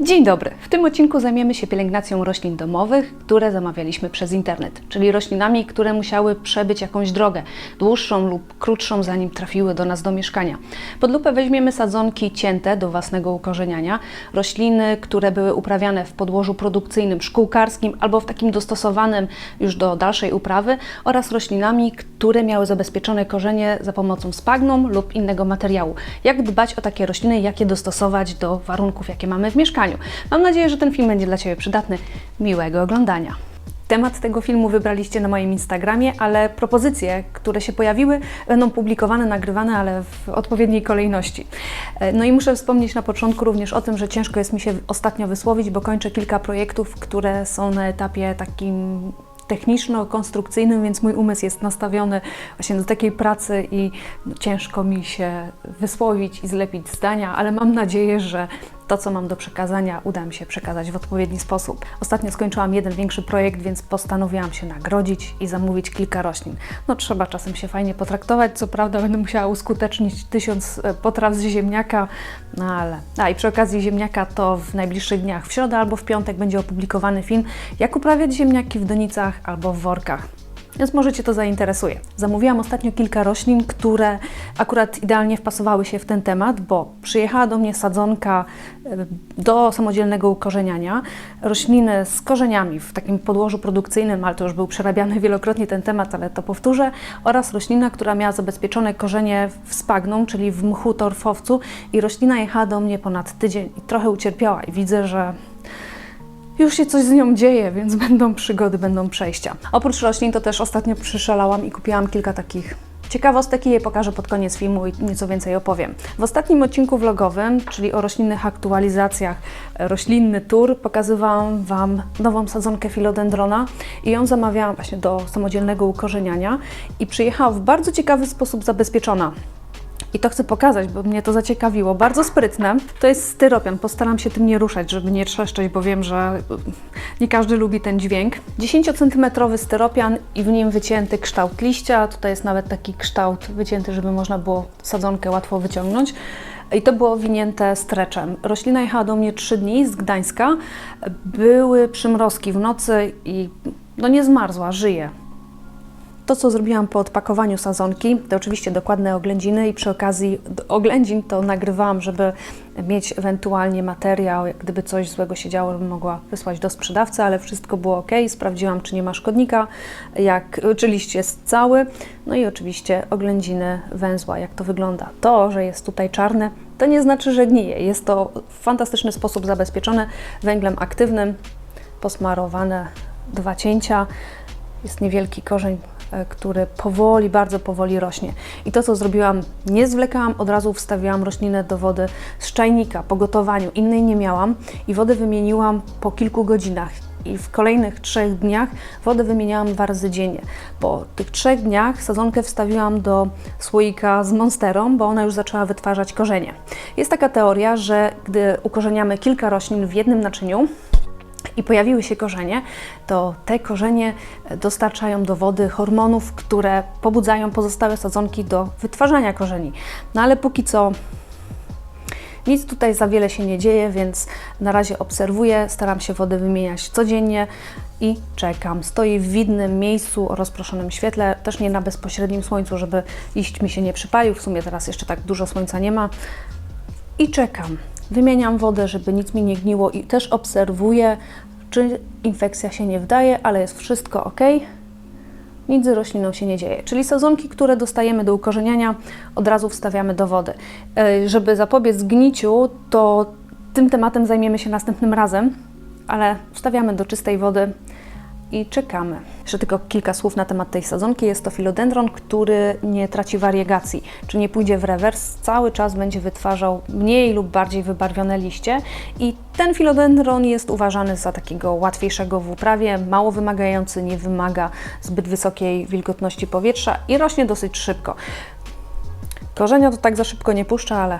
Dzień dobry. W tym odcinku zajmiemy się pielęgnacją roślin domowych, które zamawialiśmy przez internet, czyli roślinami, które musiały przebyć jakąś drogę, dłuższą lub krótszą, zanim trafiły do nas do mieszkania. Pod lupę weźmiemy sadzonki cięte do własnego ukorzeniania, rośliny, które były uprawiane w podłożu produkcyjnym, szkółkarskim albo w takim dostosowanym już do dalszej uprawy oraz roślinami, które miały zabezpieczone korzenie za pomocą spagnum lub innego materiału. Jak dbać o takie rośliny, jak je dostosować do warunków, jakie mamy w mieszkaniu. Mam nadzieję, że ten film będzie dla Ciebie przydatny. Miłego oglądania. Temat tego filmu wybraliście na moim Instagramie, ale propozycje, które się pojawiły, będą publikowane, nagrywane, ale w odpowiedniej kolejności. E, No i muszę wspomnieć na początku również o tym, że ciężko jest mi się ostatnio wysłowić, bo kończę kilka projektów, które są na etapie takim techniczno-konstrukcyjnym, więc mój umysł jest nastawiony właśnie do takiej pracy i no, ciężko mi się wysłowić i zlepić zdania, ale mam nadzieję, że to, co mam do przekazania, uda mi się przekazać w odpowiedni sposób. Ostatnio skończyłam jeden większy projekt, więc postanowiłam się nagrodzić i zamówić kilka roślin. No trzeba czasem się fajnie potraktować, co prawda będę musiała uskutecznić tysiąc e, potraw z ziemniaka, no ale... A i przy okazji ziemniaka to w najbliższych dniach, w środę albo w piątek będzie opublikowany film, jak uprawiać ziemniaki w donicach albo w workach więc może Cię to zainteresuje. Zamówiłam ostatnio kilka roślin, które akurat idealnie wpasowały się w ten temat, bo przyjechała do mnie sadzonka e, do samodzielnego ukorzeniania, rośliny z korzeniami w takim podłożu produkcyjnym, ale to już był przerabiany wielokrotnie ten temat, ale to powtórzę, oraz roślina, która miała zabezpieczone korzenie w spagnum, czyli w mchu torfowcu i roślina jechała do mnie ponad tydzień i trochę ucierpiała i widzę, że już się coś z nią dzieje, więc będą przygody, będą przejścia. Oprócz roślin to też ostatnio przyszalałam i kupiłam kilka takich ciekawostek i je pokażę pod koniec filmu i nieco więcej opowiem. W ostatnim odcinku vlogowym, czyli o roślinnych aktualizacjach, e, roślinny tour, pokazywałam Wam nową sadzonkę filodendrona i ją zamawiałam właśnie do samodzielnego ukorzeniania i przyjechała w bardzo ciekawy sposób zabezpieczona. I to chcę pokazać, bo mnie to zaciekawiło. Bardzo sprytne. To jest styropian. Postaram się tym nie ruszać, żeby nie trzeszczeć, bo wiem, że nie każdy lubi ten dźwięk. 10 cm styropian i w nim wycięty kształt liścia. Tutaj jest nawet taki kształt wycięty, żeby można było sadzonkę łatwo wyciągnąć. I to było winięte streczem. Roślina jechała do mnie 3 dni z Gdańska. Były przymrozki w nocy i no nie zmarzła, żyje. To, co zrobiłam po odpakowaniu sadzonki, to oczywiście dokładne oględziny i przy okazji oględzin to nagrywałam, żeby mieć ewentualnie materiał, jak gdyby coś złego się działo, żebym mogła wysłać do sprzedawcy, ale wszystko było ok. Sprawdziłam, czy nie ma szkodnika, jak, czy liść jest cały, no i oczywiście oględziny węzła, jak to wygląda. To, że jest tutaj czarne, to nie znaczy, że gnije. Jest to w fantastyczny sposób zabezpieczone węglem aktywnym, posmarowane dwa cięcia, jest niewielki korzeń, który powoli, bardzo powoli rośnie. I to, co zrobiłam, nie zwlekałam, od razu wstawiłam roślinę do wody z czajnika po gotowaniu. Innej nie miałam i wodę wymieniłam po kilku godzinach. I w kolejnych trzech dniach wodę wymieniałam dwa razy dziennie. Po tych trzech dniach sadzonkę wstawiłam do słoika z monsterą, bo ona już zaczęła wytwarzać korzenie. Jest taka teoria, że gdy ukorzeniamy kilka roślin w jednym naczyniu, i pojawiły się korzenie, to te korzenie dostarczają do wody hormonów, które pobudzają pozostałe sadzonki do wytwarzania korzeni. No ale póki co nic tutaj za wiele się nie dzieje, więc na razie obserwuję, staram się wodę wymieniać codziennie i czekam. Stoi w widnym miejscu o rozproszonym świetle, też nie na bezpośrednim słońcu, żeby liść mi się nie przypalił. W sumie teraz jeszcze tak dużo słońca nie ma i czekam. Wymieniam wodę, żeby nic mi nie gniło i też obserwuję, czy infekcja się nie wdaje, ale jest wszystko ok. Nic z rośliną się nie dzieje. Czyli sadzonki, które dostajemy do ukorzeniania, od razu wstawiamy do wody. E, Żeby zapobiec gniciu, to tym tematem zajmiemy się następnym razem, ale wstawiamy do czystej wody i czekamy. Jeszcze tylko kilka słów na temat tej sadzonki. Jest to filodendron, który nie traci wariegacji, czy nie pójdzie w rewers, cały czas będzie wytwarzał mniej lub bardziej wybarwione liście i ten filodendron jest uważany za takiego łatwiejszego w uprawie, mało wymagający, nie wymaga zbyt wysokiej wilgotności powietrza i rośnie dosyć szybko. Korzenia to tak za szybko nie puszcza, ale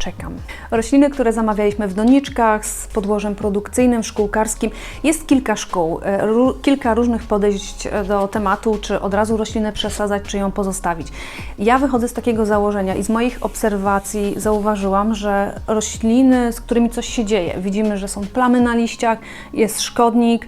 czekam. Rośliny, które zamawialiśmy w doniczkach z podłożem produkcyjnym, szkółkarskim. Jest kilka szkół, e, kilka różnych podejść e, do tematu, czy od razu roślinę przesadzać, czy ją pozostawić. Ja wychodzę z takiego założenia i z moich obserwacji zauważyłam, że rośliny, z którymi coś się dzieje, widzimy, że są plamy na liściach, jest szkodnik,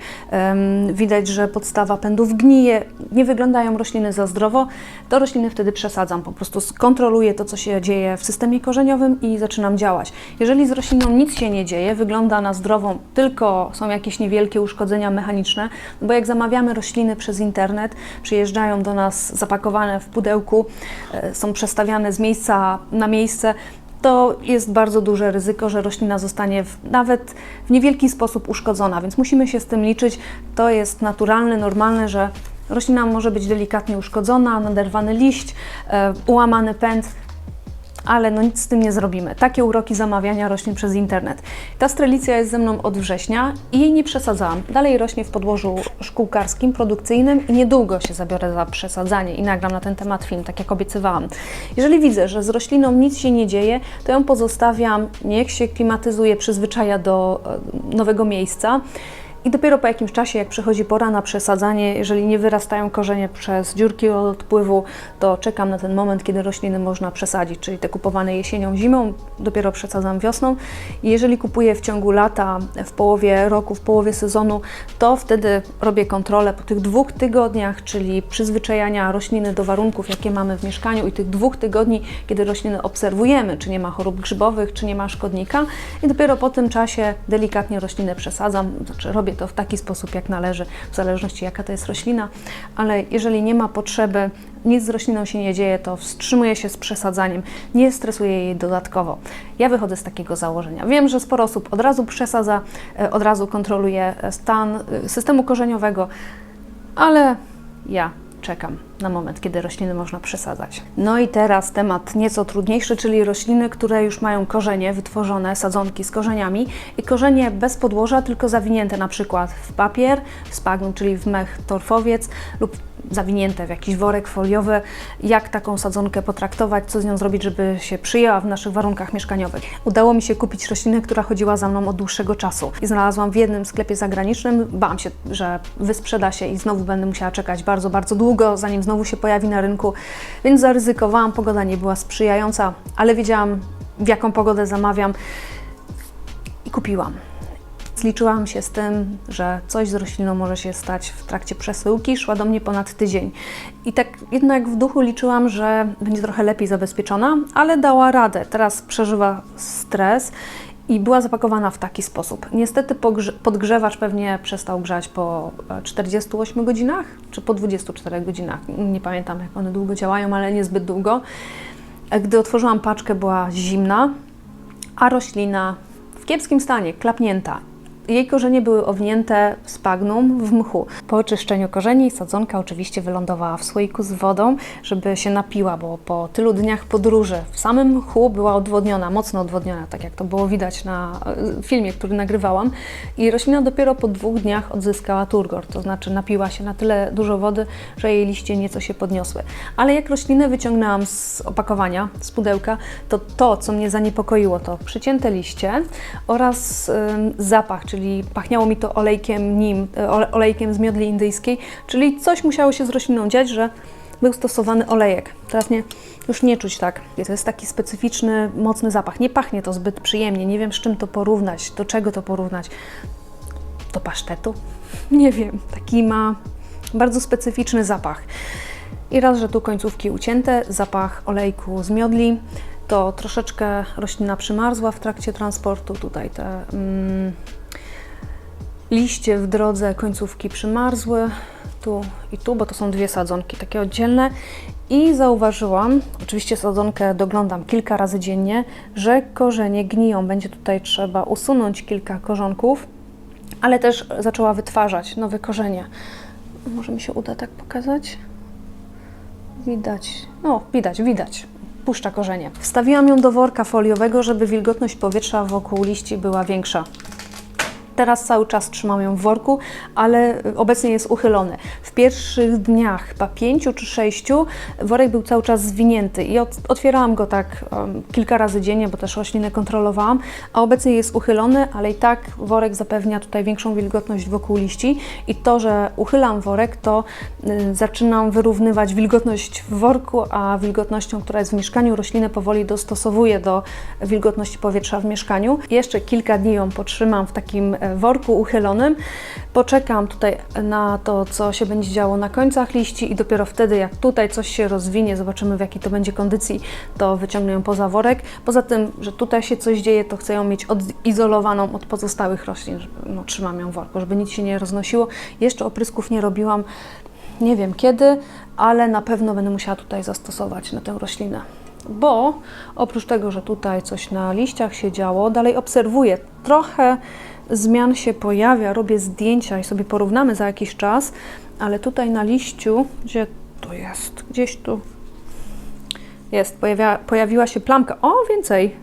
widać, że podstawa pędów gnije, nie wyglądają rośliny za zdrowo, to rośliny wtedy przesadzam, po prostu kontroluję to, co się dzieje w systemie korzeniowym i zaczynam działać. Jeżeli z rośliną nic się nie dzieje, wygląda na zdrową, tylko są jakieś niewielkie uszkodzenia mechaniczne, bo jak zamawiamy rośliny przez internet, przyjeżdżają do nas zapakowane w pudełku, e, są przestawiane z miejsca na miejsce, to jest bardzo duże ryzyko, że roślina zostanie w, nawet w niewielki sposób uszkodzona, więc musimy się z tym liczyć. To jest naturalne, normalne, że roślina może być delikatnie uszkodzona, naderwany liść, e, ułamany pęd, ale no nic z tym nie zrobimy. Takie uroki zamawiania roślin przez internet. Ta strelicja jest ze mną od września i jej nie przesadzałam. Dalej rośnie w podłożu szkółkarskim, produkcyjnym i niedługo się zabiorę za przesadzanie i nagram na ten temat film, tak jak obiecywałam. Jeżeli widzę, że z rośliną nic się nie dzieje, to ją pozostawiam, niech się klimatyzuje, przyzwyczaja do e, nowego miejsca. I dopiero po jakimś czasie, jak przychodzi pora na przesadzanie, jeżeli nie wyrastają korzenie przez dziurki od odpływu, to czekam na ten moment, kiedy rośliny można przesadzić, czyli te kupowane jesienią, zimą, dopiero przesadzam wiosną. I jeżeli kupuję w ciągu lata, w połowie roku, w połowie sezonu, to wtedy robię kontrolę po tych dwóch tygodniach, czyli przyzwyczajania rośliny do warunków, jakie mamy w mieszkaniu i tych dwóch tygodni, kiedy rośliny obserwujemy, czy nie ma chorób grzybowych, czy nie ma szkodnika i dopiero po tym czasie delikatnie roślinę przesadzam, znaczy robię to w taki sposób, jak należy, w zależności jaka to jest roślina, ale jeżeli nie ma potrzeby, nic z rośliną się nie dzieje, to wstrzymuję się z przesadzaniem, nie stresuję jej dodatkowo. Ja wychodzę z takiego założenia. Wiem, że sporo osób od razu przesadza, e, od razu kontroluje e, stan e, systemu korzeniowego, ale ja czekam na moment, kiedy rośliny można przesadzać. No i teraz temat nieco trudniejszy, czyli rośliny, które już mają korzenie wytworzone, sadzonki z korzeniami i korzenie bez podłoża, tylko zawinięte na przykład w papier, w spagnum, czyli w mech torfowiec lub zawinięte w jakiś worek foliowy. Jak taką sadzonkę potraktować, co z nią zrobić, żeby się przyjęła w naszych warunkach mieszkaniowych. Udało mi się kupić roślinę, która chodziła za mną od dłuższego czasu i znalazłam w jednym sklepie zagranicznym. Bałam się, że wysprzeda się i znowu będę musiała czekać bardzo, bardzo długo, zanim znowu się pojawi na rynku, więc zaryzykowałam. Pogoda nie była sprzyjająca, ale wiedziałam, w jaką pogodę zamawiam i kupiłam. Zliczyłam się z tym, że coś z rośliną może się stać w trakcie przesyłki. Szła do mnie ponad tydzień. I tak jednak w duchu liczyłam, że będzie trochę lepiej zabezpieczona, ale dała radę. Teraz przeżywa stres i była zapakowana w taki sposób. Niestety podgrzewacz pewnie przestał grzać po e, 48 godzinach, czy po 24 godzinach. Nie pamiętam, jak one długo działają, ale niezbyt długo. E, Gdy otworzyłam paczkę, była zimna, a roślina w kiepskim stanie, klapnięta. Jej korzenie były owinięte spagnum, w mchu. Po oczyszczeniu korzeni sadzonka oczywiście wylądowała w słoiku z wodą, żeby się napiła, bo po tylu dniach podróży w samym mchu była odwodniona, mocno odwodniona, tak jak to było widać na e, filmie, który nagrywałam. I roślina dopiero po dwóch dniach odzyskała turgor, to znaczy napiła się na tyle dużo wody, że jej liście nieco się podniosły. Ale jak roślinę wyciągnęłam z opakowania, z pudełka, to to, co mnie zaniepokoiło, to przycięte liście oraz zapach, czyli pachniało mi to olejkiem nim, e, ole- olejkiem z miodli indyjskiej, czyli coś musiało się z rośliną dziać, że był stosowany olejek. Teraz nie, już nie czuć tak. To jest taki specyficzny, mocny zapach. Nie pachnie to zbyt przyjemnie. Nie wiem, z czym to porównać, do czego to porównać. Do pasztetu? Nie wiem. Taki ma bardzo specyficzny zapach. I raz, że tu końcówki ucięte, zapach olejku z miodli, to troszeczkę roślina przymarzła w trakcie transportu. Tutaj te mm, liście w drodze, końcówki przymarzły, tu i tu, bo to są dwie sadzonki takie oddzielne. I zauważyłam, oczywiście sadzonkę doglądam kilka razy dziennie, że korzenie gniją. Będzie tutaj trzeba usunąć kilka korzonków, ale też zaczęła wytwarzać nowe korzenie. Może mi się uda tak pokazać? Widać. No, widać, widać. Puszcza korzenie. Wstawiłam ją do worka foliowego, żeby wilgotność powietrza wokół liści była większa. Teraz cały czas trzymam ją w worku, ale obecnie jest uchylony. W pierwszych dniach, chyba pięciu czy sześciu, worek był cały czas zwinięty i otwierałam go tak um, kilka razy dziennie, bo też rośliny kontrolowałam, a obecnie jest uchylony, ale i tak worek zapewnia tutaj większą wilgotność wokół liści i to, że uchylam worek, to y, zaczynam wyrównywać wilgotność w worku, a wilgotnością, która jest w mieszkaniu, roślinę powoli dostosowuję do wilgotności powietrza w mieszkaniu. Jeszcze kilka dni ją potrzymam w takim e, worku uchylonym, poczekam tutaj na to, co się będzie działo na końcach liści i dopiero wtedy, jak tutaj coś się rozwinie, zobaczymy w jakiej to będzie kondycji, to wyciągnę ją poza worek. Poza tym, że tutaj się coś dzieje, to chcę ją mieć odizolowaną od pozostałych roślin, no, trzymam ją w worku, żeby nic się nie roznosiło. Jeszcze oprysków nie robiłam, nie wiem kiedy, ale na pewno będę musiała tutaj zastosować na tę roślinę. Bo oprócz tego, że tutaj coś na liściach się działo, dalej obserwuję. Trochę zmian się pojawia, robię zdjęcia i sobie porównamy za jakiś czas, ale tutaj na liściu, gdzie to jest? Gdzieś tu jest, pojawia, pojawiła się plamka. O, więcej!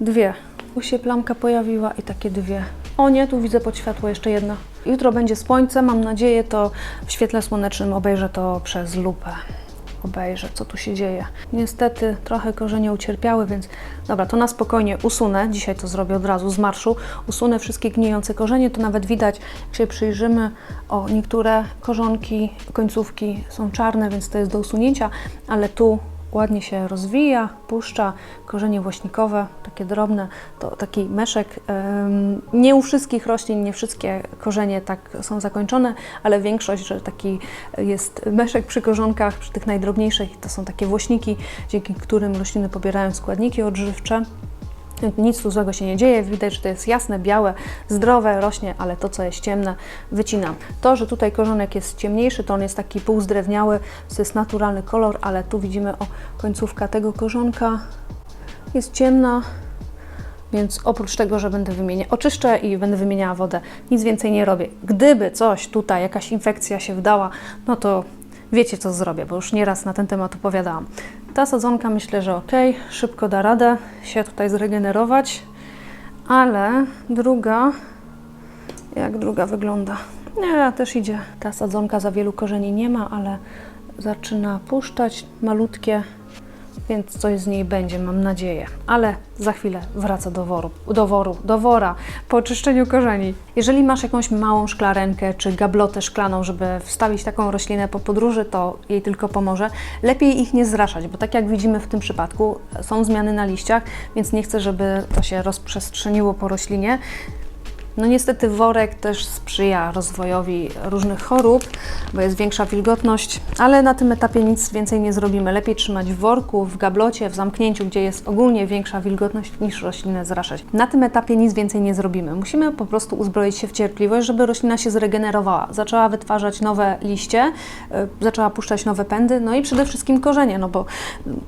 Dwie. Tu się plamka pojawiła i takie dwie. O nie, tu widzę pod światło jeszcze jedna. Jutro będzie słońce, mam nadzieję, to w świetle słonecznym obejrzę to przez lupę. Obejrzę, co tu się dzieje. Niestety trochę korzenie ucierpiały, więc dobra, to na spokojnie usunę. Dzisiaj to zrobię od razu z marszu. Usunę wszystkie gnijące korzenie, to nawet widać, jak się przyjrzymy, o niektóre korzonki, końcówki są czarne, więc to jest do usunięcia, ale tu ładnie się rozwija, puszcza, korzenie włośnikowe, takie drobne, to taki meszek. Nie u wszystkich roślin, nie wszystkie korzenie tak są zakończone, ale większość, że taki jest meszek przy korzonkach, przy tych najdrobniejszych, to są takie włośniki, dzięki którym rośliny pobierają składniki odżywcze. Nic tu złego się nie dzieje, widać, że to jest jasne, białe, zdrowe, rośnie, ale to, co jest ciemne, wycinam. To, że tutaj korzonek jest ciemniejszy, to on jest taki półzdrewniały, to jest naturalny kolor, ale tu widzimy, o, końcówka tego korzonka jest ciemna, więc oprócz tego, że będę wymieniać, oczyszczę i będę wymieniała wodę, nic więcej nie robię. Gdyby coś tutaj, jakaś infekcja się wdała, no to wiecie, co zrobię, bo już nieraz na ten temat opowiadałam. Ta sadzonka myślę, że ok, szybko da radę się tutaj zregenerować, ale druga, jak druga wygląda? Nie, też idzie. Ta sadzonka za wielu korzeni nie ma, ale zaczyna puszczać malutkie, więc coś z niej będzie, mam nadzieję. Ale za chwilę wraca do woru, do woru, do wora po oczyszczeniu korzeni. Jeżeli masz jakąś małą szklarenkę czy gablotę szklaną, żeby wstawić taką roślinę po podróży, to jej tylko pomoże. Lepiej ich nie zraszać, bo tak jak widzimy w tym przypadku, są zmiany na liściach, więc nie chcę, żeby to się rozprzestrzeniło po roślinie. No niestety worek też sprzyja rozwojowi różnych chorób, bo jest większa wilgotność, ale na tym etapie nic więcej nie zrobimy. Lepiej trzymać w worku, w gablocie, w zamknięciu, gdzie jest ogólnie większa wilgotność niż roślinę zraszać. Na tym etapie nic więcej nie zrobimy. Musimy po prostu uzbroić się w cierpliwość, żeby roślina się zregenerowała. Zaczęła wytwarzać nowe liście, y, zaczęła puszczać nowe pędy, no i przede wszystkim korzenie, no bo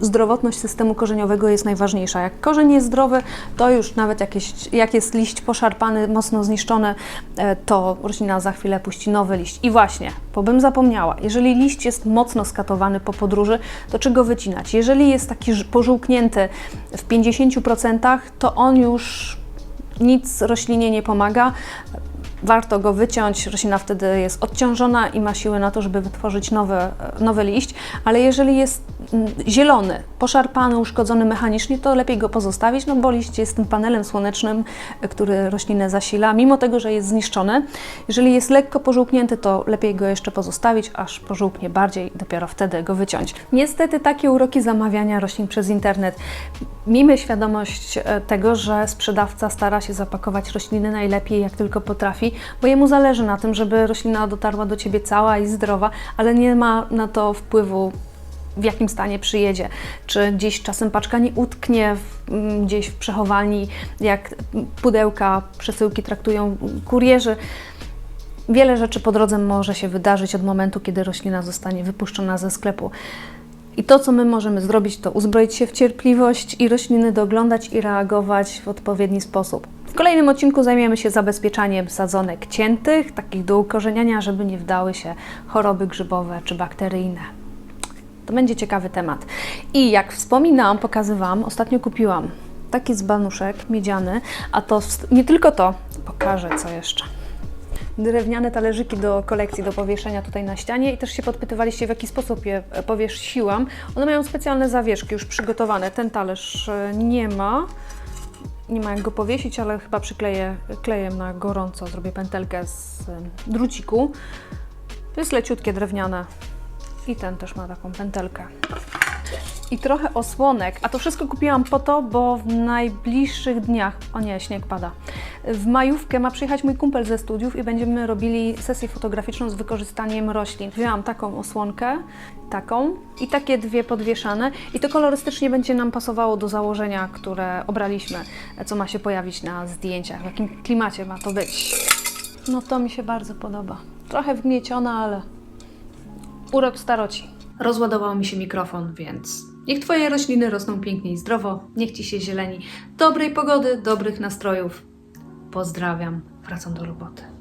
zdrowotność systemu korzeniowego jest najważniejsza. Jak korzeń jest zdrowy, to już nawet jakieś, jak jest liść poszarpany, mocno zniszczony, e, to roślina za chwilę puści nowy liść. I właśnie, bo bym zapomniała, jeżeli liść jest mocno skatowany po podróży, to czego wycinać? Jeżeli jest taki pożółknięty w 50%, to on już nic roślinie nie pomaga. Warto go wyciąć, roślina wtedy jest odciążona i ma siłę na to, żeby wytworzyć nowy, nowy liść, ale jeżeli jest mm, zielony, poszarpany, uszkodzony mechanicznie, to lepiej go pozostawić, no bo liść jest tym panelem słonecznym, y, który roślinę zasila, mimo tego, że jest zniszczony. Jeżeli jest lekko pożółknięty, to lepiej go jeszcze pozostawić, aż pożółknie bardziej dopiero wtedy go wyciąć. Niestety takie uroki zamawiania roślin przez internet. Miejmy świadomość e, tego, że sprzedawca stara się zapakować rośliny najlepiej, jak tylko potrafi, bo jemu zależy na tym, żeby roślina dotarła do Ciebie cała i zdrowa, ale nie ma na to wpływu w jakim stanie przyjedzie, czy gdzieś czasem paczka nie utknie w, m, gdzieś w przechowalni, jak pudełka, przesyłki traktują kurierzy. Wiele rzeczy po drodze może się wydarzyć od momentu, kiedy roślina zostanie wypuszczona ze sklepu. I to, co my możemy zrobić, to uzbroić się w cierpliwość i rośliny doglądać i reagować w odpowiedni sposób. Kolejnym odcinku zajmiemy się zabezpieczaniem sadzonek ciętych, takich do ukorzeniania, żeby nie wdały się choroby grzybowe czy bakteryjne. To będzie ciekawy temat. I jak wspominałam, pokazywałam, ostatnio kupiłam taki dzbanuszek miedziany, a to nie tylko to, pokażę, co jeszcze. Drewniane talerzyki do kolekcji, do powieszenia tutaj na ścianie i też się podpytywaliście, w jaki sposób je e, powiesiłam. One mają specjalne zawieszki już przygotowane. Ten talerz e, nie ma. Nie ma jak go powiesić, ale chyba przykleję klejem na gorąco. Zrobię pętelkę z druciku. To jest leciutkie drewniane. I ten też ma taką pętelkę. I trochę osłonek. A to wszystko kupiłam po to, bo w najbliższych dniach, o nie, śnieg pada, w majówkę ma przyjechać mój kumpel ze studiów i będziemy robili sesję fotograficzną z wykorzystaniem roślin. Wzięłam taką osłonkę, taką i takie dwie podwieszane i to kolorystycznie będzie nam pasowało do założenia, które obraliśmy, co ma się pojawić na zdjęciach, w jakim klimacie ma to być. No to mi się bardzo podoba. Trochę wgnieciona, ale urok staroci. Rozładował mi się mikrofon, więc niech Twoje rośliny rosną pięknie i zdrowo, niech Ci się zieleni. Dobrej pogody, dobrych nastrojów. Pozdrawiam, wracam do roboty.